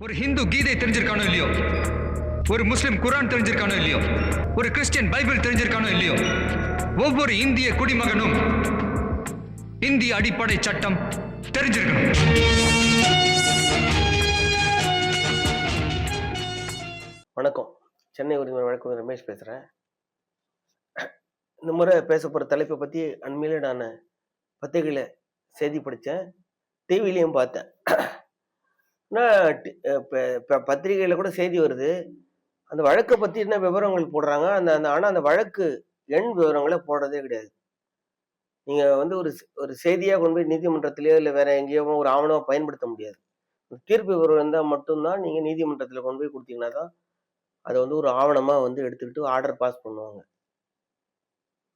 ஒரு ஹிந்து கீதை தெரிஞ்சிருக்கானோ இல்லையோ? ஒரு முஸ்லிம் குரான் தெரிஞ்சிருக்கானோ இல்லையோ? ஒரு கிறிஸ்டியன் பைபிள் தெரிஞ்சிருக்கானோ இல்லையோ? ஒவ்வொரு இந்திய குடிமகனும் இந்திய அடிப்படை சட்டம் தெரிஞ்சிருக்கணும். வணக்கம். சென்னை உரிமை வழக்கு ரமேஷ் பேசுகிறேன் இந்த முறை பேச போகிற தலைப்பை பற்றி அண்மையில் நான் பத்திரிகையில் செய்தி படித்தேன் டிவிலையும் பார்த்தேன். ஆனால் இப்போ பத்திரிகையில் கூட செய்தி வருது. அந்த வழக்கை பற்றி என்ன விவரங்கள் போடுறாங்க? அந்த அந்த ஆனால் அந்த வழக்கு எண் விவரங்களை போடுறதே கிடையாது. நீங்கள் வந்து ஒரு ஒரு செய்தியாக கொண்டு போய் நீதிமன்றத்திலேயோ இல்லை வேற எங்கேயோ ஒரு ஆவணமாக பயன்படுத்த முடியாது. தீர்ப்பு விவரம் இருந்தால் மட்டும்தான் நீங்கள் நீதிமன்றத்தில் கொண்டு போய் கொடுத்தீங்கன்னா தான் அதை வந்து ஒரு ஆவணமாக வந்து எடுத்துக்கிட்டு ஆர்டர் பாஸ் பண்ணுவாங்க.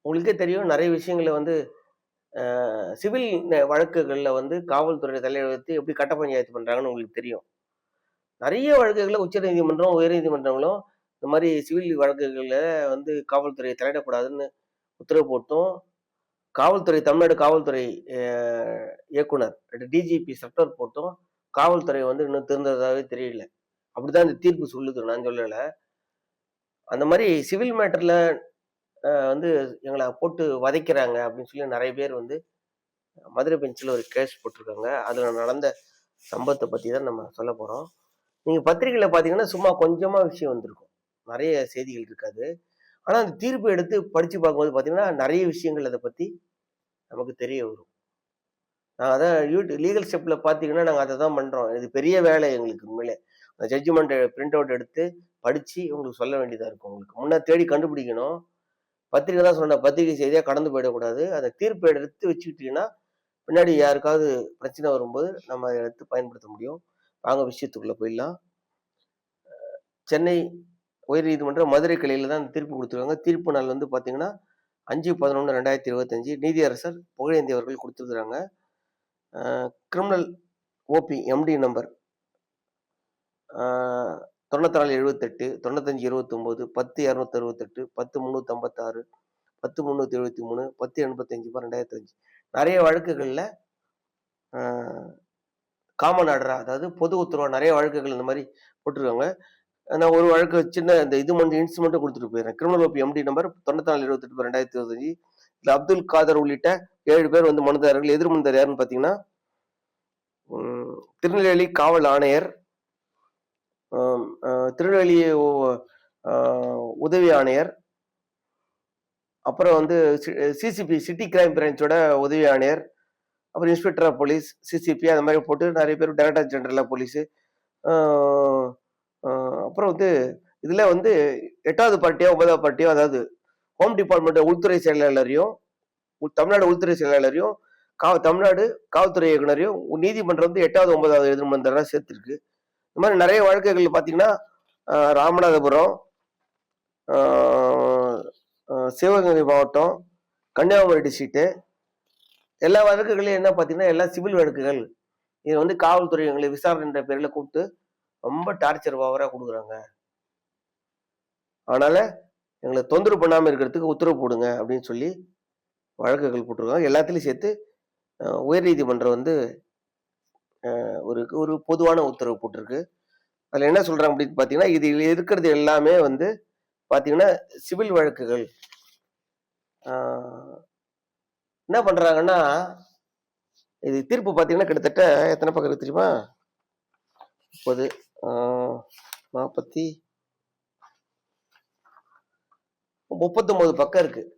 உங்களுக்கே தெரியும் நிறைய விஷயங்களை வந்து சிவில் வழக்குகளில் வந்து காவல்துறை தலையெழுத்து எப்படி கட்ட பஞ்சாயத்து பண்ணுறாங்கன்னு உங்களுக்கு தெரியும். நிறைய வழக்குகளில் உச்சநீதிமன்றம் உயர்நீதிமன்றங்களும் இந்த மாதிரி சிவில் வழக்குகளில் வந்து காவல்துறையை தலையிடக்கூடாதுன்னு உத்தரவு போட்டும். காவல்துறை தமிழ்நாடு காவல்துறை இயக்குனர் டிஜிபி சட்டர் போட்டும். காவல்துறை வந்து இன்னும் திருந்ததாகவே தெரியல. அப்படிதான் இந்த தீர்ப்பு சொல்லுது. நான் சொல்லலை. அந்த மாதிரி சிவில் மேட்டரில் வந்து எங்களை போட்டு வதைக்கிறாங்க அப்படின்னு சொல்லி நிறைய பேர் வந்து மதுரை பெஞ்சில் ஒரு கேஸ் போட்டிருக்காங்க. அதில் நடந்த சம்பவத்தை பற்றி தான் நம்ம சொல்ல போகிறோம் நீங்கள் பத்திரிகையில் பார்த்தீங்கன்னா சும்மா கொஞ்சமாக விஷயம் வந்திருக்கும். நிறைய செய்திகள் இருக்காது. ஆனால் அந்த தீர்ப்பு எடுத்து படித்து பார்க்கும்போது பார்த்தீங்கன்னா நிறைய விஷயங்கள் அதை பற்றி நமக்கு தெரிய வரும். நான் அதான் யூடியூப் லீகல் ஸ்டெப்பில் பார்த்தீங்கன்னா நாங்கள் அதை தான் பண்ணுறோம் இது பெரிய வேலை எங்களுக்கு உண்மையிலே. அந்த ஜட்ஜ்மெண்ட் பிரிண்ட் அவுட் எடுத்து படித்து உங்களுக்கு சொல்ல வேண்டியதாக இருக்கும் உங்களுக்கு. முன்னே தேடி கண்டுபிடிக்கணும். பத்திரிக்கை தான் சொன்ன பத்திரிகை செய்தியாக கடந்து போயிடக்கூடாது. அதை தீர்ப்பை எடுத்து வச்சுக்கிட்டீங்கன்னா பின்னாடி யாருக்காவது பிரச்சனை வரும்போது நம்ம அதை எடுத்து பயன்படுத்த முடியும். வாங்க விஷயத்துக்குள்ளே போயிடலாம். சென்னை உயர்நீதிமன்றம் மதுரை கிளையில் தான் தீர்ப்பு கொடுத்துருக்காங்க. தீர்ப்பு நாள் வந்து பார்த்தீங்கன்னா அஞ்சு பதினொன்று ரெண்டாயிரத்தி இருபத்தஞ்சு. நீதியரசர் புகழேந்தி அவர்கள் கொடுத்துருக்குறாங்க. கிரிமினல் ஓபி எம்டி நம்பர் தொண்ணூத்தாறு எழுபத்தெட்டு தொண்ணூத்தஞ்சு இருபத்தொம்போது பத்து இரநூத்தி அறுபத்தெட்டு பத்து முந்நூற்றி ஐம்பத்தாறு பத்து முந்நூற்றி எழுபத்தி மூணு பத்து எண்பத்தஞ்சு பார் ரெண்டாயிரத்தி அஞ்சு நிறைய வழக்குகளில் காமன் ஆர்டரா அதாவது பொது உத்தரவா நிறைய வழக்குகள் இந்த மாதிரி போட்டிருக்காங்க. நான் ஒரு வழக்கு சின்ன இந்த இது மட்டும் இன்ஸ்ட்ருமெண்ட்டும் கொடுத்துட்டு போயிடுறேன். கிரிமினல் ஓபி எம்டி நம்பர் தொண்ணூத்தாறு எழுபத்தெட்டு ரெண்டாயிரத்தி இருபத்தஞ்சு இதில் அப்துல் காதர் உள்ளிட்ட ஏழு பேர் வந்து மனுதாரர்கள் எதிர் மனுதார் யாருன்னு பார்த்தீங்கன்னா திருநெல்வேலி காவல் ஆணையர் திருநெல்வேலி உதவி ஆணையர் அப்புறம் வந்து சிசிபி சிட்டி கிரைம் பிரான்ச்சோட உதவி ஆணையர் அப்புறம் இன்ஸ்பெக்டர் ஆஃப் போலீஸ் சிசிபி அந்த மாதிரி போட்டு நிறைய பேர் டைரக்டர் ஜெனரல் ஆஃப் போலீஸு. அப்புறம் வந்து இதில் வந்து எட்டாவது பார்ட்டியோ ஒன்பதாவது பார்ட்டியோ அதாவது ஹோம் டிபார்ட்மெண்ட் உள்துறை செயலாளரையும் உள்- தமிழ்நாடு உள்துறை செயலாளரையும் கா தமிழ்நாடு காவல்துறை இயக்குனரையும் நீதிமன்றம் வந்து எட்டாவது ஒன்பதாவது எதிர்மன்றராக சேர்த்துருக்கு. இந்த மாதிரி நிறைய வழக்குகள் பார்த்தீங்கன்னா ராமநாதபுரம் சிவகங்கை மாவட்டம் கன்னியாகுமரி டிஸ்ட்ரிக்ட்டு எல்லா வழக்குகளையும் என்ன பார்த்தீங்கன்னா எல்லா சிவில் வழக்குகள் இது வந்து காவல்துறை எங்களை விசாரணைன்ற பேரில் கூப்பிட்டு ரொம்ப டார்ச்சர் பவராக கொடுக்குறாங்க. அதனால எங்களை தொந்தரவு பண்ணாமல் இருக்கிறதுக்கு உத்தரவு போடுங்க அப்படின்னு சொல்லி வழக்குகள் போட்டிருக்காங்க. எல்லாத்துலேயும் சேர்த்து உயர்நீதிமன்றம் வந்து ஒரு ஒரு பொதுவான உத்தரவு போட்டிருக்கு. அதில் என்ன சொல்கிறாங்க அப்படின்னு பார்த்தீங்கன்னா இதில் இருக்கிறது எல்லாமே வந்து பார்த்தீங்கன்னா சிவில் வழக்குகள். என்ன பண்ணுறாங்கன்னா இது தீர்ப்பு பார்த்தீங்கன்னா கிட்டத்தட்ட எத்தனை பக்கம் இருக்கு தெரியுமா? முப்பது நாற்பத்தி முப்பத்தொம்போது பக்கம் இருக்குது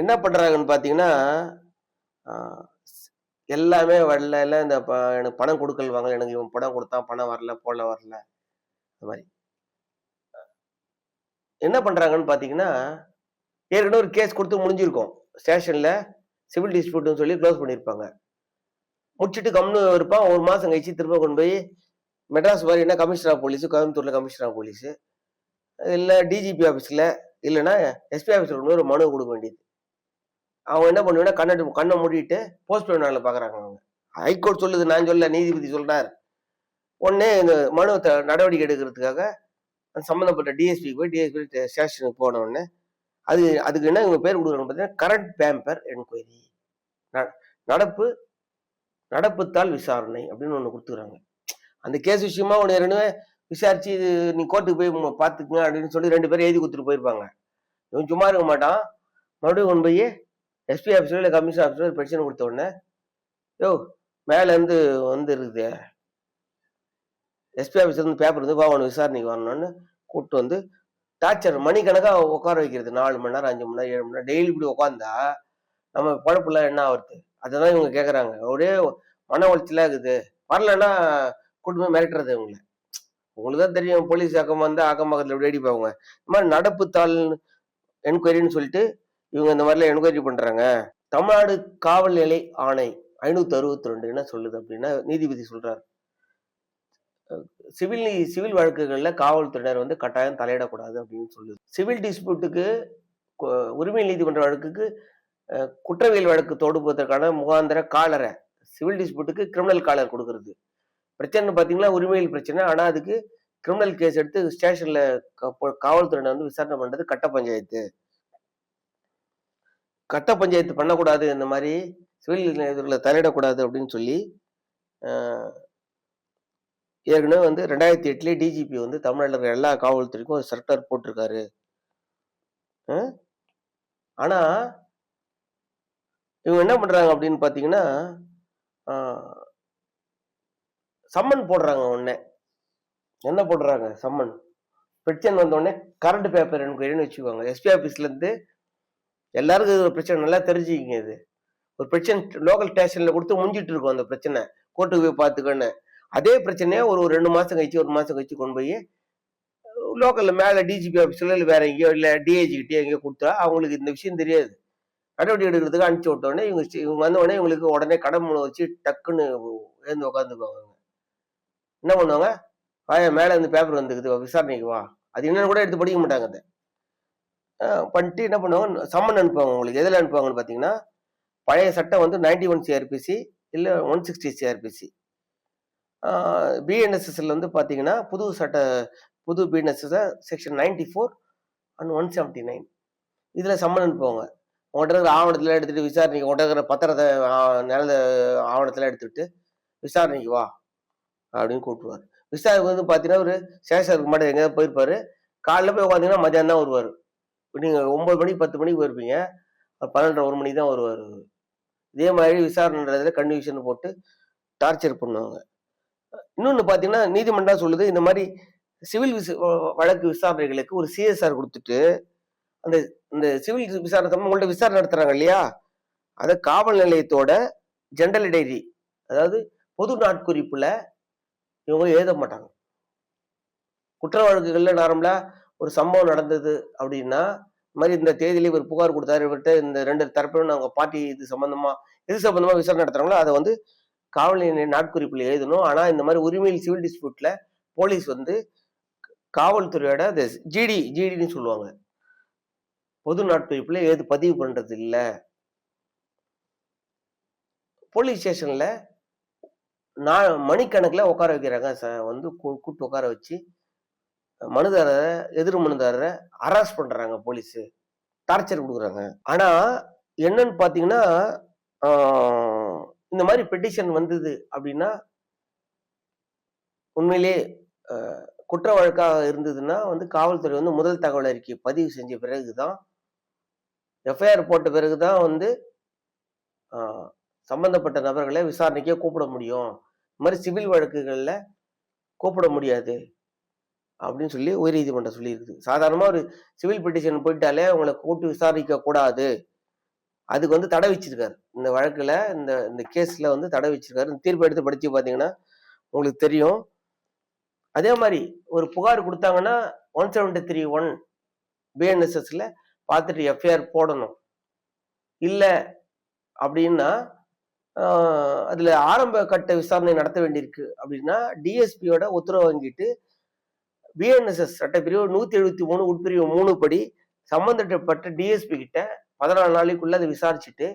என்ன பண்ணுறாங்கன்னு பார்த்தீங்கன்னா எல்லாமே வரல. இல்லை இந்த ப- எனக்கு பணம் கொடுக்கல் வாங்கல. எனக்கு இவன் பணம் கொடுத்தான் பணம் வரல போல வரல. இந்த மாதிரி. என்ன பண்ணுறாங்கன்னு பார்த்தீங்கன்னா ஏற்கனவே ஒரு கேஸ் கொடுத்து முடிஞ்சிருக்கும். ஸ்டேஷனில் சிவில் டிஸ்பியூட்னு சொல்லி க்ளோஸ் பண்ணியிருப்பாங்க முடிச்சுட்டு கம்னு இருப்பான். ஒரு மாதம் கழிச்சு திரும்ப கொண்டு போய் மெட்ராஸ் மாதிரி என்ன கமிஷனர் ஆஃப் போலீஸு கோயம்புத்தூரில் கமிஷனர் ஆஃப் போலீஸு இல்லை டிஜிபி ஆஃபீஸில் இல்லைன்னா எஸ்பி ஆஃபீஸில் கொண்டு போய் ஒரு மனு கொடுக்க வேண்டியது. அவங்க என்ன பண்ணுவேன்னா கண்ணை கண்ணை மூடிட்டு போஸ்ட் நாளில் பார்க்குறாங்க அவங்க. ஹைகோர்ட் சொல்லுது நான் சொல்ல நீதிபதி சொல்கிறார் உடனே இந்த மனு நடவடிக்கை எடுக்கிறதுக்காக அந்த சம்மந்தப்பட்ட டிஎஸ்பி போய் டிஎஸ்பி ஸ்டேஷனுக்கு போன உடனே அது அதுக்கு என்ன இவங்க பேர் கொடுக்குறாங்க பார்த்தீங்கன்னா கரண்ட் பேம்பர் என்கொயரி நடப்பு நடப்புத்தால் விசாரணை அப்படின்னு ஒன்று கொடுத்துக்கிறாங்க. அந்த கேஸ் விஷயமா உன்னை ரெண்டுமே விசாரிச்சு இது நீ கோர்ட்டுக்கு போய் பார்த்துக்குங்க அப்படின்னு சொல்லி ரெண்டு பேரும் எழுதி கொடுத்துட்டு போயிருப்பாங்க. இவன் சும்மா இருக்க மாட்டான். மறுபடியும் கொண்டு போய் எஸ்பி ஆஃபீஸோ இல்லை கமிஷன் ஆஃபீஸோ ஒரு பிரச்சனை கொடுத்த உடனே யோ மேலேருந்து வந்து இருக்குது எஸ்பி ஆஃபீஸ்லேருந்து பேப்பர் வந்து வா உனக்கு விசாரணைக்கு வரணும்னு கூப்பிட்டு வந்து டார்ச்சர் மணிக்கணக்காக உட்கார வைக்கிறது. நாலு மணி நேரம் அஞ்சு மணி நேரம் ஏழு மணி நேரம் டெய்லி இப்படி உட்காந்தா நம்ம பழப்புலாம் என்ன ஆகுறது? அதுதான் இவங்க கேட்குறாங்க ஒரே மன உளைச்சலாக இருக்குது. வரலன்னா கூட்டு போய் மிரட்டுறது இவங்கள. உங்களுக்கு தான் தெரியும் போலீஸ் அக்கம் வந்து அக்கம் பக்கத்தில் எப்படி அடிப்பாங்க இந்த மாதிரி நடப்பு தாள் என்கொயரின்னு சொல்லிட்டு இவங்க இந்த மாதிரிலாம் என்கொயரி பண்றாங்க. தமிழ்நாடு காவல் நிலை ஆணை ஐநூத்தி அறுபத்தி ரெண்டு என்ன சொல்லுது அப்படின்னா நீதிபதி சொல்றாரு. சிவில் சிவில் வழக்குகளில் காவல்துறையினர் வந்து கட்டாயம் தலையிடக்கூடாது அப்படின்னு சொல்லுது. சிவில் டிஸ்பியூட்டுக்கு உரிமை நீதிமன்ற வழக்குக்கு குற்றவியல் வழக்கு தொடுப்பதற்கான முகாந்திர காலரை சிவில் டிஸ்பியூட்டுக்கு கிரிமினல் காலர் கொடுக்கறது. பிரச்சனை பார்த்தீங்கன்னா உரிமையில் பிரச்சனை. ஆனால் அதுக்கு கிரிமினல் கேஸ் எடுத்து ஸ்டேஷனில் காவல்துறையினர் வந்து விசாரணை பண்ணுறது கட்ட பஞ்சாயத்து. கட்ட பஞ்சாயத்து பண்ணக்கூடாது இந்த மாதிரி சிவில் இதில் தலையிடக்கூடாது அப்படின்னு சொல்லி ஏற்கனவே வந்து ரெண்டாயிரத்தி எட்டுலேயே டிஜிபி வந்து தமிழ்நாட்டில் இருக்கிற எல்லா காவல்துறைக்கும் ஒரு சர்க்கார் போட்டிருக்காரு. ஆனால் இவங்க என்ன பண்ணுறாங்க அப்படின்னு பார்த்தீங்கன்னா சம்மன் போடுறாங்க உடனே. என்ன போடுறாங்க? சம்மன். பிரச்சனை வந்த உடனே கரண்ட் பேப்பர் என்கொயரின்னு வச்சுக்கோங்க எஸ்பி ஆஃபீஸ்லேருந்து எல்லாருக்கும் இது ஒரு பிரச்சனை. நல்லா தெரிஞ்சுக்கிங்க இது. ஒரு பிரச்சனை லோக்கல் ஸ்டேஷன்ல கொடுத்து முடிஞ்சிட்டு இருக்கும் அந்த பிரச்சனை. கோர்ட்டுக்கு போய் பார்த்துக்கன்னு. அதே பிரச்சனையை ஒரு ஒரு ரெண்டு மாசம் கழிச்சு ஒரு மாசம் கழிச்சு கொண்டு போய் லோக்கல்ல மேல டிஜிபி ஆஃபீஸ்ல இல்லை வேற எங்கேயோ இல்லை டிஐஜி கிட்டே எங்கேயோ கொடுத்தா அவங்களுக்கு இந்த விஷயம் தெரியாது. நடவடிக்கை எடுக்கிறதுக்கு அனுப்பிச்சு விட்டோடனே இவங்க இவங்க வந்த உடனே இவங்களுக்கு உடனே கடமை வச்சு டக்குன்னு எழுந்து உட்காந்துக்குவாங்க என்ன பண்ணுவாங்க? வாயா மேலே இருந்து பேப்பர் வந்துக்குது விசாரணைக்கு வா. அது என்னன்னு கூட எடுத்து படிக்க மாட்டாங்க அதை. பண்ணிட்டு என்ன பண்ணுவாங்க? சம்மன் அனுப்புவாங்க உங்களுக்கு. எதில் அனுப்புவாங்கன்னு பார்த்தீங்கன்னா பழைய சட்டம் வந்து நைன்டி ஒன் சிஆர்பிசி இல்லை ஒன் சிக்ஸ்டி சிஆர்பிசி பிஎன்எஸ்எஸ்ல வந்து பார்த்தீங்கன்னா புது சட்ட புது BNSS section ninety four and one seventy nine இதில் சம்மன் அனுப்புவாங்க. உங்கள்கிட்ட இருக்கிற ஆவணத்தில் எடுத்துகிட்டு விசாரணைக்கு உங்கள்கிட்ட இருக்கிற பத்திரத்தை நிலந்த ஆவணத்தில் எடுத்துக்கிட்டு விசாரணைக்கு வா அப்படின்னு கூப்பிடுவார் விசாரணை வந்து பார்த்தீங்கன்னா ஒரு சேஷருக்கு மட்டும் எங்கேயாவது போயிருப்பார். காலைல போய் உட்காந்தீங்கன்னா மதியானம் தான் வருவார். நீங்கள் ஒம்பது மணிக்கு பத்து மணிக்கு போயிருப்பீங்க. பன்னெண்டரை ஒரு மணிக்கு தான் வருவார். இதே மாதிரி விசாரணைன்றதுல கன்விஷன் போட்டு டார்ச்சர் பண்ணுவாங்க. இன்னொன்று பார்த்தீங்கன்னா நீதிமன்றம் சொல்லுது இந்த மாதிரி சிவில் விச வழக்கு விசாரணைகளுக்கு ஒரு சிஎஸ்ஆர் கொடுத்துட்டு அந்த இந்த சிவில் விசாரணை சம்பந்தமா உங்கள்ட்ட விசாரணை நடத்துறாங்க இல்லையா? அதை காவல் நிலையத்தோட ஜென்ரல் டைரி அதாவது பொது நாட்குறிப்பில் இவங்க எழுத மாட்டாங்க. குற்ற வழக்குகளில் நார்மலாக ஒரு சம்பவம் நடந்தது அப்படின்னா இந்த மாதிரி இந்த தேதியில இவர் புகார் கொடுத்தாரு இவர்கிட்ட இந்த ரெண்டு தரப்பிலும் நாங்கள் பார்ட்டி இது சம்பந்தமா இது சம்பந்தமா விசாரணை நடத்துறாங்களோ அதை வந்து காவல் நிலைய நாட்குறிப்பில் எழுதணும். ஆனால் இந்த மாதிரி உரிமையில் சிவில் டிஸ்பியூட்ல போலீஸ் வந்து காவல்துறையோட அந்த ஜிடி ஜிடின்னு சொல்லுவாங்க. பொது நாட்குறிப்பில் ஏது பதிவு பண்றது இல்லை. போலீஸ் ஸ்டேஷன்ல நான் மணிக்கணக்கில் உட்கார வைக்கிறாங்க. ச- வந்து கூ- கூட்டு உட்கார வச்சு மனுதாரரை எதிர் மனுதாரரை அரெஸ்ட் பண்றாங்க போலீஸு டார்ச்சர் கொடுக்குறாங்க. ஆனா என்னன்னு பாத்தீங்கன்னா இந்த மாதிரி பெட்டிஷன் வந்தது அப்படின்னா உண்மையிலே குற்ற வழக்காக இருந்ததுன்னா வந்து காவல்துறை வந்து முதல் தகவல் அறிக்கை பதிவு செஞ்ச பிறகுதான் எஃப்ஐஆர் போட்ட பிறகுதான் வந்து சம்பந்தப்பட்ட நபர்களை விசாரணைக்கே கூப்பிட முடியும். இந்த மாதிரி சிவில் வழக்குகளில் கூப்பிட முடியாது. அப்படின்னு சொல்லி உயர்நீதிமன்றம் சொல்லியிருக்குது சாதாரணமாக ஒரு சிவில் பெட்டிஷன் போயிட்டாலே உங்களை கூட்டு விசாரிக்க கூடாது. அதுக்கு வந்து தடை வச்சிருக்காரு. இந்த வழக்கில் இந்த இந்த கேஸில் வந்து தடை வச்சிருக்காரு. இந்த தீர்ப்பு எடுத்து படிச்சு பார்த்தீங்கன்னா உங்களுக்கு தெரியும். அதே மாதிரி ஒரு புகார் கொடுத்தாங்கன்னா ஒன் செவன்டி த்ரீ ஒன் பிஎன்எஸ்எஸ்ல பார்த்துட்டு எஃப்ஐஆர் போடணும். இல்லை அப்படின்னா அதில் ஆரம்ப கட்ட விசாரணை நடத்த வேண்டியிருக்கு. அப்படின்னா டிஎஸ்பியோட உத்தரவு வாங்கிட்டு பிஎன்எஸ்எஸ் சட்டப்பிரிவு நூத்தி எழுபத்தி மூணு உட்பிரிவு மூணு படி சம்பந்தப்பட்ட டிஎஸ்பி கிட்ட பதினாலு நாளைக்குள்ள அதை விசாரிச்சுட்டு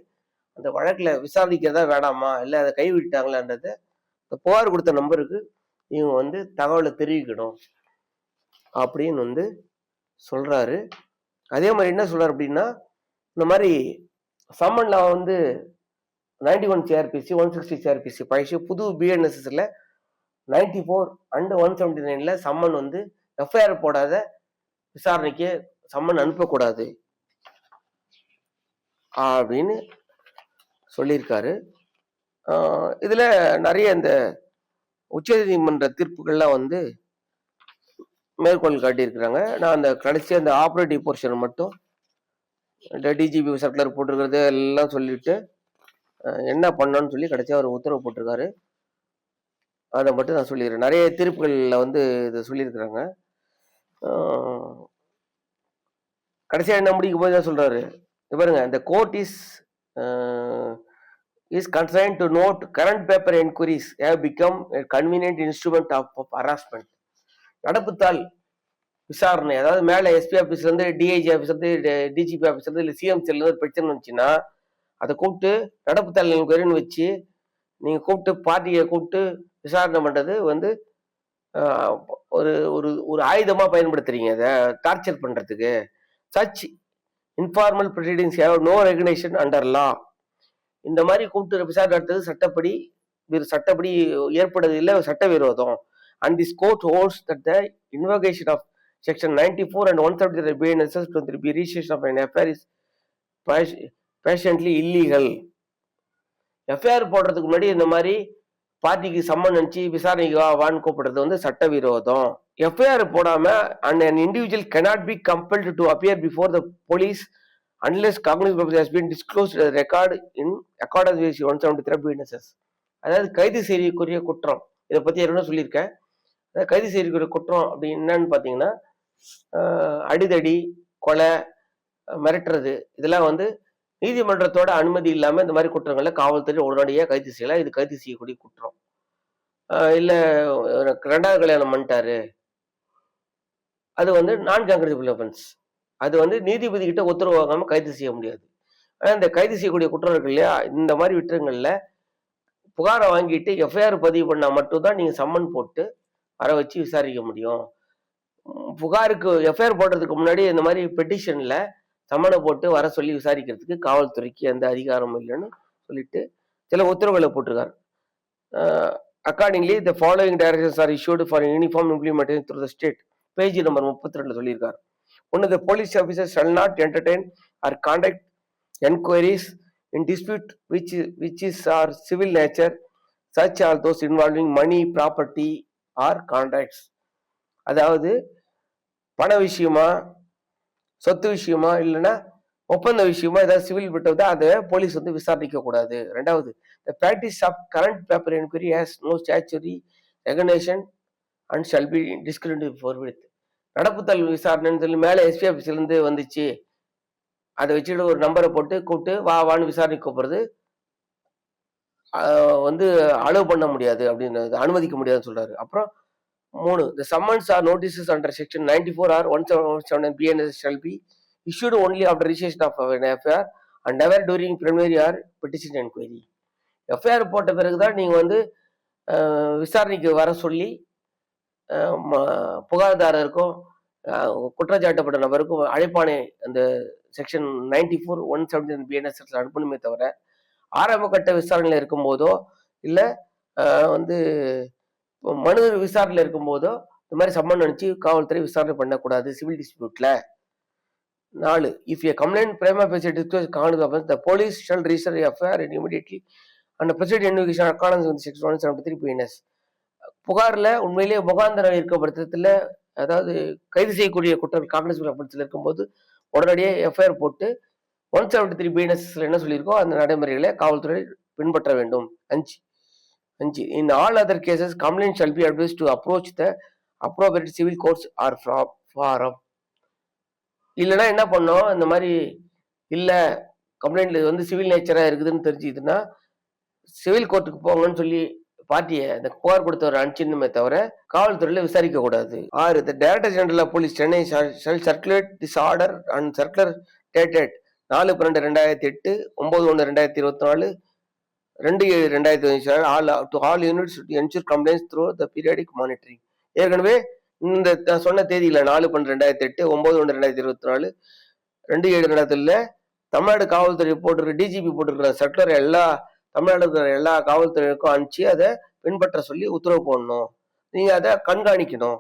அந்த வழக்கில் விசாரிக்கிறதா வேணாமா? இல்லை அதை கைவிட்டாங்களான்றத இந்த புகார் கொடுத்த நம்பருக்கு இவங்க வந்து தகவலை தெரிவிக்கணும் அப்படின்னு வந்து சொல்கிறாரு அதே மாதிரி என்ன சொல்கிறார் அப்படின்னா இந்த மாதிரி சம்மன்ல வந்து ninety one CrPC one sixty CrPC Pazhassi புது பிஎன்எஸ்எஸ்ல ninety four and one seventy நைனில் சம்மன் வந்து எஃப்ஐஆர் போடாத விசாரணைக்கு சம்மன் அனுப்பக்கூடாது. அப்படின்னு சொல்லியிருக்காரு. இதில் நிறைய இந்த உச்சநீதிமன்ற தீர்ப்புகள்லாம் வந்து மேற்கோள் காட்டியிருக்கிறாங்க. நான் அந்த கடைசி அந்த ஆப்ரேட்டிவ் போர்ஷன் மட்டும் இந்த டிஜிபி சர்க்குலர் போட்டிருக்கிறது எல்லாம் சொல்லிட்டு என்ன பண்ணோன்னு சொல்லி கடைசியாக ஒரு உத்தரவு போட்டிருக்காரு. அதை மட்டும் நான் சொல்லிடுறேன். நிறைய தீர்ப்புகளில் வந்து இதை சொல்லியிருக்கிறாங்க. கடைசியாக என்ன முடிக்கும் போது தான் சொல்கிறாரு இது பாருங்க இந்த court is is concern to note current paper enquiries have become convenient instrument of harassment நடப்புத்தாள் விசாரணை அதாவது மேலே எஸ்பி ஆஃபீஸ்லேருந்து டிஐஜி ஆஃபீஸ்லேருந்து டிஜிபி ஆஃபீஸ்லேருந்து இல்லை சிஎம்சிலேருந்து ஒரு பிரச்சனை வந்துச்சுன்னா அதை கூப்பிட்டு நடப்புத்தாள் என்கொயரின்னு வச்சு நீங்கள் கூப்பிட்டு பார்ட்டியை கூப்பிட்டு விசாரணை பண்ணுறது வந்து ஒரு ஒரு ஒரு ஆயுதமாக பயன்படுத்துறீங்க. அதை டார்ச்சர் பண்ணுறதுக்கு such informal proceedings have no recognition under law இந்த மாதிரி கூப்பிட்டு விசாரணை நடத்துறது சட்டப்படி சட்டப்படி ஏற்படுறது இல்லை சட்டவிரோதம். And this court holds that the invocation of section ninety four and one seventy three BNSS to three registration of an FIR is patently illegal FIR போடுறதுக்கு முன்னாடி இந்த மாதிரி பார்ட்டிக்கு சம்மன் அனுப்பிச்சு விசாரணைக்கு வா வான்னு கூப்பிடுறது வந்து சட்டவிரோதம். எஃப்ஐஆர் போடாம and an individual cannot be compelled to appear before the police unless cognizance of it has been disclosed as a record in accordance with 173 BNSS அதாவது கைது செய்யக்கூடிய குற்றம். இதை பத்தி என்ன சொல்லியிருக்கேன். அதாவது கைது செய்யக்கூடிய குற்றம் அப்படி என்னன்னு பார்த்தீங்கன்னா அடிதடி கொலை மிரட்டுறது. இதெல்லாம் வந்து நீதிமன்றத்தோட அனுமதி இல்லாம இந்த மாதிரி குற்றங்களை காவல்துறை உடனடியாக கைது செய்யலாம் இது கைது செய்யக்கூடிய குற்றம். இல்லை இல்ல ரெண்டாவது கல்யாணம் பண்ணிட்டாரு. அது வந்து நான் காங்கிரசிபிள் அஃபென்ஸ் அது வந்து நீதிபதி கிட்ட உத்தரவு வாங்காம கைது செய்ய முடியாது. ஆனால் இந்த கைது செய்யக்கூடிய குற்றம் இருக்கு இல்லையா? இந்த மாதிரி விட்டுருங்கள்ல. புகாரை வாங்கிட்டு எஃப்ஐஆர் பதிவு பண்ணால் மட்டும்தான் நீங்கள் சம்மன் போட்டு வர வச்சு விசாரிக்க முடியும். புகாருக்கு எஃப்ஐஆர் போடுறதுக்கு முன்னாடி இந்த மாதிரி பெட்டிஷனில் சம்மனை போட்டு வர சொல்லி விசாரிக்கிறதுக்கு காவல்துறைக்கு எந்த அதிகாரமும் இல்லைன்னு சொல்லிட்டு சில உத்தரவுகளை போட்டிருக்காரு. Accordingly the following directions are issued for uniform implementation through the state page number முப்பத்தி ரெண்டுல சொல்லியிருக்காரு. ஒன்று the police officer shall not entertain or conduct enquiries in dispute which which is are civil nature search or those involving money property or contracts அதாவது பண விஷயமா சொத்து விஷயமா இல்லைன்னா ஒப்பந்த விஷயமா ஏதாவது சிவில் விட்டதா அதை போலீஸ் வந்து விசாரிக்க கூடாது. ரெண்டாவது the practice of current paper enquiry has no statutory recognition and shall be discriminate for with நடப்புத்தல் விசாரணைன்னு சொல்லி மேலே எஸ்பி ஆஃபீஸ்லேருந்து வந்துச்சு. அதை வச்சுட்டு ஒரு நம்பரை போட்டு கூப்பிட்டு வா வான்னு விசாரணை கூப்பிடுறது வந்து அலோவ் பண்ண முடியாது அப்படின்னு அனுமதிக்க முடியாதுன்னு சொல்றாரு. அப்புறம் மூணு. The summons or notices under section ninety four or one seven one seven BNS shall be issued only after registration of an FIR and never during preliminary or petition enquiry FIR போட்ட பிறகு தான் நீங்கள் வந்து விசாரணைக்கு வர சொல்லி புகார்தாரருக்கும் குற்றச்சாட்டப்பட்ட நபருக்கும் அழைப்பானை அந்த section ninety four one seventy BNS அனுப்பணுமே தவிர ஆரம்ப கட்ட விசாரணையில் இருக்கும்போதோ இல்லை வந்து இப்போ விசாரணையில் இருக்கும்போதோ இந்த மாதிரி சம்மன் அனுப்பிச்சு காவல்துறை விசாரணை பண்ணக்கூடாது சிவில் டிஸ்பியூட்ல. நாலு இஃப் ஏ கம்ப்ளைண்ட் பிரேமா பேசி discuss காணுது the police shall register FIR and immediately and proceed investigation accordance வந்து six one seventy three BNS புகாரில் உண்மையிலேயே முகாந்திரம் இருக்கப்படுத்தத்தில் அதாவது கைது செய்யக்கூடிய குற்றம் காங்கிரஸ் அப்படத்தில் இருக்கும்போது உடனடியே எஃப்ஐஆர் போட்டு ஒன் செவன்டி த்ரீ பிஎன்எஸ்ல என்ன சொல்லியிருக்கோ அந்த நடைமுறைகளை காவல்துறை பின்பற்ற வேண்டும். அஞ்சு அஞ்சு. In all other cases complaint shall be advise to approach the appropriate civil courts or forum இல்லைன்னா என்ன பண்ணோம்? இந்த மாதிரி இல்லை கம்ப்ளைண்ட்ல வந்து சிவில் நேச்சராக இருக்குதுன்னு தெரிஞ்சுதுன்னா சிவில் கோர்ட்டுக்கு போங்கன்னு சொல்லி பார்ட்டியை இந்த புகார் கொடுத்தவர் அனுப்பிச்சிடணுமே தவிர காவல்துறையில் விசாரிக்க கூடாது. ஆறு the director general of police Chennai shall circulate this order and circular dated நாலு பன்னெண்டு ரெண்டாயிரத்தி எட்டு ஒன்பது ஒன்று ரெண்டாயிரத்தி இருபத்தி நாலு ரெண்டு ஏழு ரெண்டாயிரத்தி all to all units ensure complaints through the periodic monitoring ஏற்கனவே இந்த சொன்ன தேதியில் நாலு பன்னெண்டு ரெண்டாயிரத்தி எட்டு ஒன்பது ஒன்று ரெண்டாயிரத்தி இருபத்தி நாலு ரெண்டு ஏழு ரெண்டாயிரத்துல தமிழ்நாடு காவல்துறை போட்டிருக்க டிஜிபி போட்டிருக்கிற சர்க்குலர் எல்லா தமிழ்நாடு இருக்கிற எல்லா காவல்துறைக்கும் அனுப்பிச்சு அதை பின்பற்ற சொல்லி உத்தரவு போடணும். நீங்கள் அதை கண்காணிக்கணும்.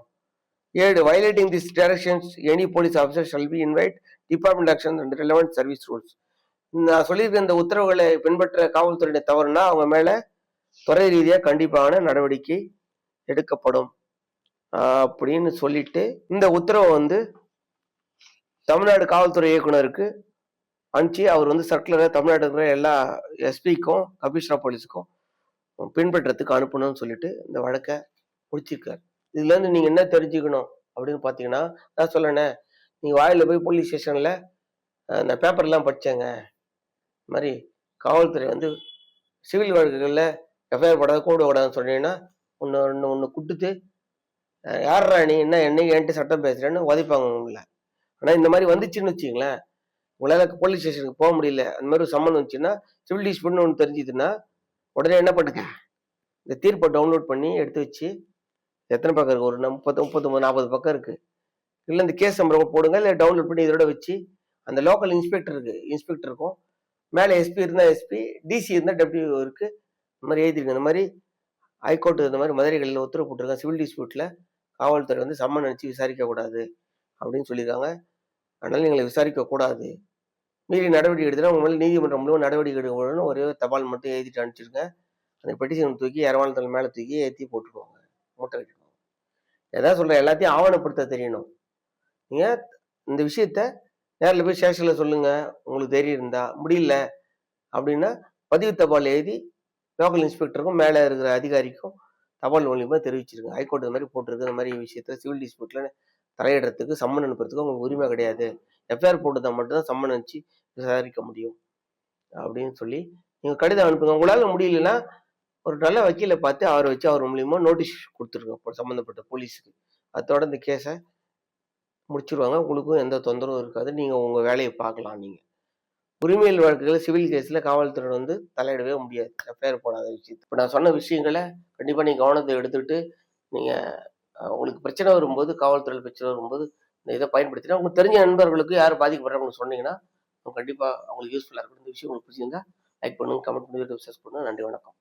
ஏழு violating this directions any police officer shall be invite department action and relevant service rules நான் சொல்லியிருக்க இந்த உத்தரவுகளை பின்பற்ற காவல்துறையினர் தவறுனா அவங்க மேல துறை ரீதியாக கண்டிப்பான நடவடிக்கை எடுக்கப்படும். அப்படின்னு சொல்லிட்டு இந்த உத்தரவை வந்து தமிழ்நாடு காவல்துறை இயக்குனருக்கு அனுப்பிச்சு அவர் வந்து சர்க்குலரை தமிழ்நாடு இருக்கிற எல்லா எஸ்பிக்கும் கமிஷனர் போலீஸுக்கும் பின்பற்றத்துக்கு அனுப்பணும்னு சொல்லிட்டு இந்த வழக்கை முடிச்சிருக்காரு. இதுல இருந்து நீங்க என்ன தெரிஞ்சுக்கணும் அப்படின்னு பாத்தீங்கன்னா நான் சொல்லணே நீங்கள் வாயில போய் போலீஸ் ஸ்டேஷன்ல அந்த பேப்பர்லாம் படிச்சேங்க இது மாதிரி காவல்துறை வந்து சிவில் வழக்குகளில் எஃப்ஐஆர் போடாத கூட விடாதுன்னு சொன்னீங்கன்னா ஒன்று ஒன்று ஒன்று கொடுத்து அஹ் யார்ரா நீ? என்ன என்ன என்கிட்ட சட்டம் பேசுகிறேன்னு உதைப்பாங்க உங்களை. ஆனால் இந்த மாதிரி வந்துச்சுன்னு வச்சுங்களேன் உங்களால் போலீஸ் ஸ்டேஷனுக்கு போக முடியல. அந்த மாதிரி ஒரு சம்மன் வந்துச்சுன்னா சிவில் டிஸ்பிளின் ஒன்று தெரிஞ்சுதுன்னா உடனே என்ன பண்ணுங்க இந்த தீர்ப்பை டவுன்லோட் பண்ணி எடுத்து வச்சு எத்தனை பக்கம் இருக்குது ஒரு முப்பத்து முப்பத்தொம்பது நாற்பது பக்கம் இருக்குது இல்லை இந்த கேஸ் நம்பர் போடுங்க. இல்லை டவுன்லோட் பண்ணி இதோட வச்சு அந்த லோக்கல் இன்ஸ்பெக்டர் இருக்கு மேலே எஸ்பி இருந்தால் எஸ்பி டிசி இருந்தால் டபிள்யூ இருக்கு. இந்த மாதிரி எழுதிருக்கு இந்த மாதிரி ஹைகோர்ட் இந்த மாதிரி மதுரைகளில் உத்தரவு போட்டிருக்காங்க. சிவில் டிஸ்பியூட்டில் காவல்துறை வந்து சம்மன் அனுப்பிச்சு விசாரிக்க கூடாது அப்படின்னு சொல்லியிருக்காங்க. அதனால எங்களை விசாரிக்க கூடாது. மீறி நடவடிக்கை எடுத்துனா உங்க மேலே நீதிமன்றம் மூலம் நடவடிக்கை எடுக்கணும்னு ஒரே ஒரு தபால் மட்டும் எழுதிட்டு அனுப்பிச்சிருங்க. அந்த பெட்டிஷன் தூக்கி இரவாணத்தில் மேலே தூக்கி ஏற்றி போட்டுருவாங்க மூட்டை கட்டிடுவாங்க எதாவது சொல்கிறேன் எல்லாத்தையும் ஆவணப்படுத்த தெரியணும். நீங்கள் இந்த விஷயத்த நேரில் போய் ஸ்டேஷனில் சொல்லுங்கள் உங்களுக்கு தைரியம் இருந்தா. முடியல அப்படின்னா பதிவு தபால் எழுதி லோக்கல் இன்ஸ்பெக்டருக்கும் மேலே இருக்கிற அதிகாரிக்கும் தபால் மூலியமா தெரிவிச்சிருங்க. ஹைகோர்ட் இந்த மாதிரி போட்டிருக்கு. இந்த மாதிரி விஷயத்த சிவில் டிஸ்பியூட்ல தலையிடுறதுக்கு சம்மன் அனுப்புறதுக்கு உங்களுக்கு உரிமை கிடையாது. எஃப்ஐஆர் போட்டுதான் மட்டும்தான் சம்மன் அனுப்பிச்சு விசாரிக்க முடியும். அப்படின்னு சொல்லி நீங்கள் கடிதம் அனுப்புங்க. உங்களால் முடியலன்னா ஒரு நல்ல வக்கீலை பார்த்து அவரை வச்சு அவர் மூலியமா நோட்டீஸ் கொடுத்துருங்க. இப்போ சம்மந்தப்பட்ட போலீஸுக்கு. அதோட இந்த கேஸை முடிச்சிருவாங்க. உங்களுக்கும் எந்த தொந்தரவும் இருக்காது. நீங்கள் உங்கள் வேலையை பார்க்கலாம் நீங்கள் உரிமையல் வழக்குகள் சிவில் கேஸில் காவல்துறை வந்து தலையிடவே முடியாது. எஃப்ஐஆர் போடாத விஷயத்து. இப்போ நான் சொன்ன விஷயங்களை கண்டிப்பாக நீங்கள் கவனத்தை எடுத்துட்டு நீங்கள் உங்களுக்கு பிரச்சனை வரும்போது காவல்துறையில் பிரச்சனை வரும்போது இந்த இதை பயன்படுத்தினா உங்களுக்கு தெரிஞ்ச நண்பர்களுக்கு யார் பாதிக்கப்படுறாங்க சொன்னீங்கன்னா கண்டிப்பாக அவங்களுக்கு யூஸ்ஃபுல்லாக இருக்கும். இந்த விஷயம் உங்களுக்கு பிடிச்சிருந்தா லைக் பண்ணுங்க கமெண்ட் பண்ணி சப்ஸ்கிரைப் பண்ணுங்க. நன்றி வணக்கம்.